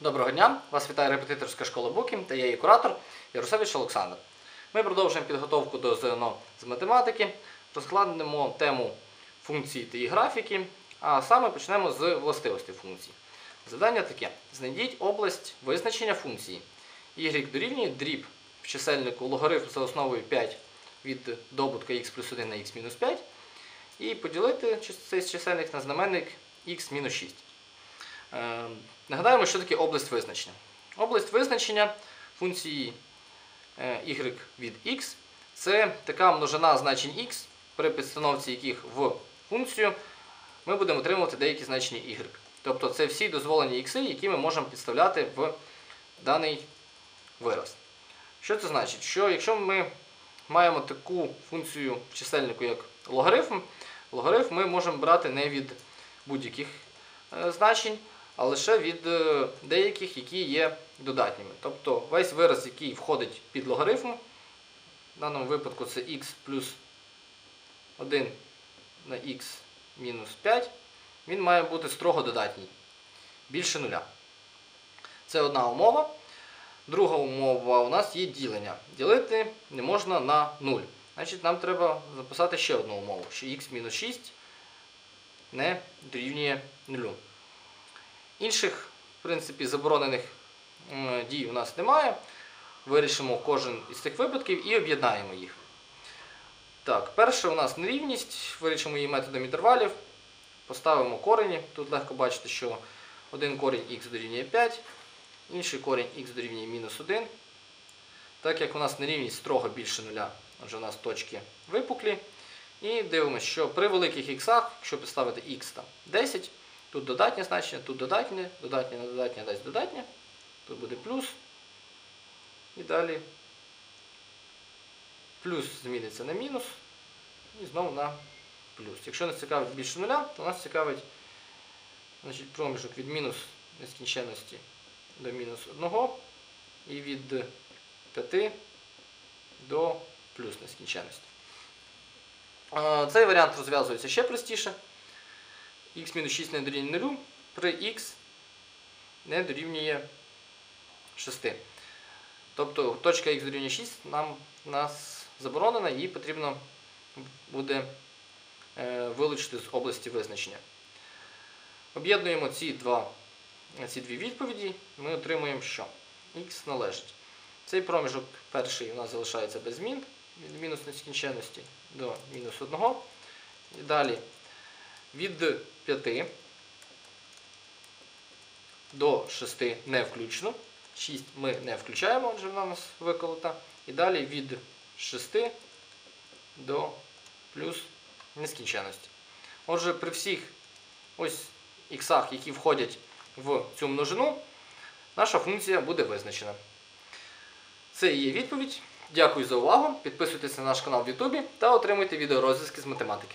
Доброго дня! Вас вітає репетиторська школа Букін та я її куратор Ярусевич Олександр. Ми продовжуємо підготовку до ЗНО з математики, розкладемо тему функції та її графіки, а саме почнемо з властивостей функцій. Завдання таке: знайдіть область визначення функції. Y дорівнює дріб в чисельнику логарифм за основою 5 від добутка x плюс 1 на x мінус 5 і поділити цей чисельник на знаменник x мінус 6. Е, Нагадаємо, що таке область визначення. Область визначення функції е, y від x це така множина значень x, при підстановці яких в функцію ми будемо отримувати деякі значення y. Тобто це всі дозволені ікси, які ми можемо підставляти в даний вираз. Що це значить? Що якщо ми маємо таку функцію в чисельнику, як логарифм, логарифм ми можемо брати не від будь-яких е, значень, а лише від е, деяких, які є додатніми. Тобто весь вираз, який входить під логарифм, в даному випадку це x плюс 1 на x мінус 5, він має бути строго додатній, більше нуля. Це одна умова. Друга умова у нас є ділення. Ділити не можна на 0. Значить, нам треба записати ще одну умову, що x мінус 6 не дорівнює 0. Інших, в принципі, заборонених дій у нас немає. Вирішимо кожен із цих випадків і об'єднаємо їх. Так, перше у нас нерівність, вирішимо її методом інтервалів. Поставимо корені. Тут легко бачити, що один корінь х дорівнює 5, інший корінь х дорівнює мінус 1. Так як у нас нерівність строго більше нуля, отже у нас точки випуклі. І дивимося, що при великих іксах, якщо підставити х там 10, тут додатнє значення, тут додатнє, додатнє на додатнє дасть додатнє, тут буде плюс. І далі плюс зміниться на мінус і знову на плюс. Якщо нас цікавить більше нуля, то нас цікавить значить, проміжок від мінус нескінченності до мінус 1 і від 5 до плюс нескінченності. Цей варіант розв'язується ще простіше. Х-6 не дорівнює 0 при х не дорівнює 6. Тобто точка х дорівнює 6 нам нас заборонена, її потрібно буде е, вилучити з області визначення. Об'єднуємо ці, ці дві відповіді, ми отримуємо, що х належить. Цей проміжок перший у нас залишається без змін від мінус нескінченності до мінус 1. І далі від 5 до 6 не включно. 6 ми не включаємо, адже вона у нас виколота. І далі від 6 до плюс нескінченності. Отже, при всіх ось іксах, які входять в цю множину, наша функція буде визначена. Це і є відповідь. Дякую за увагу. Підписуйтесь на наш канал в Ютубі та отримуйте відеорозв'язки з математики.